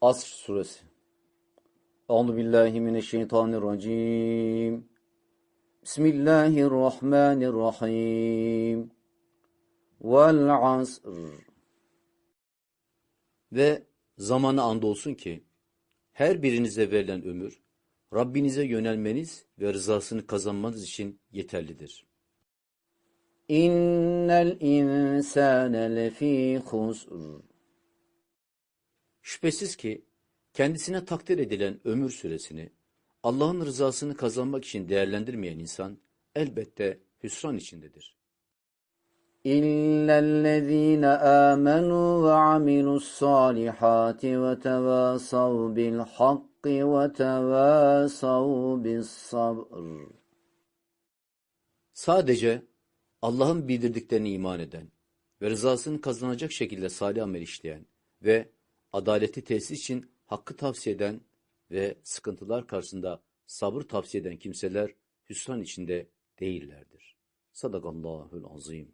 Asr suresi. Euzu billahi mineşşeytanirracim. Bismillahirrahmanirrahim. Vel asr. Ve zamanı andolsun ki her birinize verilen ömür Rabbinize yönelmeniz ve rızasını kazanmanız için yeterlidir. İnnel insane lefî husr. Şüphesiz ki kendisine takdir edilen ömür süresini Allah'ın rızasını kazanmak için değerlendirmeyen insan elbette hüsran içindedir. İllellezîne âmenû ve amilussâlihâti ve tevâsav bil hakki ve tevâsav bis sabr. Sadece Allah'ın bildirdiklerini iman eden ve rızasını kazanacak şekilde salih amel işleyen ve adaleti tesis için hakkı tavsiye eden ve sıkıntılar karşısında sabır tavsiye eden kimseler hüsran içinde değillerdir. Sadakallahül azim.